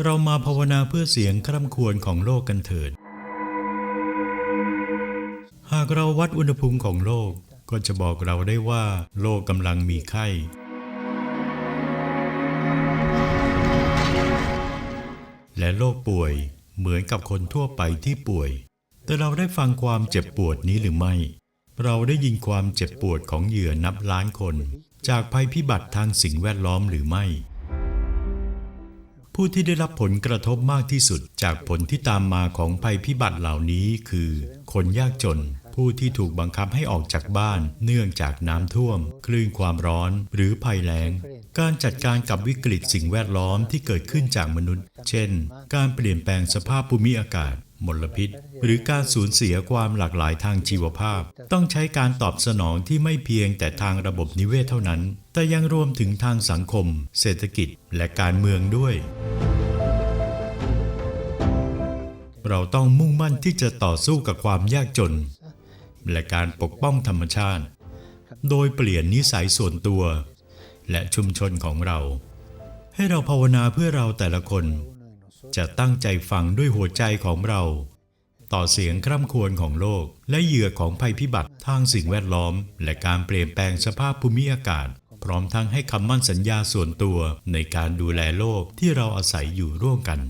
เรามาภาวนาเพื่อเสียงคร่ำครวญของโลกกันเถิด หากเราวัดอุณหภูมิของโลกก็จะบอกเราได้ว่าโลกกำลังมีไข้ และโรคป่วยเหมือนกับคนทั่วไปที่ป่วย แต่เราได้ฟังความเจ็บปวดนี้หรือไม่ เราได้ยินความเจ็บปวดของเหยื่อนับล้านคน จากภัยพิบัติทางสิ่งแวดล้อมหรือไม่ ผู้ที่ได้รับผลกระทบมากที่สุดจากผลที่ตามมาของภัยพิบัติเหล่านี้คือ คนยากจน ผู้ที่ถูกบังคับให้ออกจากบ้าน เนื่องจากน้ำท่วม คลื่นความร้อน หรือภัยแล้ง การจัดการกับวิกฤตสิ่งแวดล้อมที่เกิดขึ้นจากมนุษย์ เช่น การเปลี่ยนแปลงสภาพภูมิอากาศมลพิษ หรือการสูญเสียความหลากหลายทางชีวภาพ ต้องใช้การตอบสนองที่ไม่เพียงแต่ทางระบบนิเวศเท่านั้น แต่ยังรวมถึงทางสังคม เศรษฐกิจ และการเมืองด้วย เราต้องมุ่งมั่นที่จะต่อสู้กับความยากจน และการปกป้องธรรมชาติ โดยเปลี่ยนนิสัยส่วนตัว และชุมชนของเรา ให้เราภาวนาเพื่อเราแต่ละคน จะตั้งใจฟังด้วยหัวใจของเรา ต่อเสียงคร่ำครวญของโลก และเหยื่อของภัยพิบัติทางสิ่งแวดล้อม และการเปลี่ยนแปลงสภาพภูมิอากาศ พร้อมทั้งให้คำมั่นสัญญาส่วนตัวในการดูแลโลกที่เราอาศัยอยู่ร่วมกัน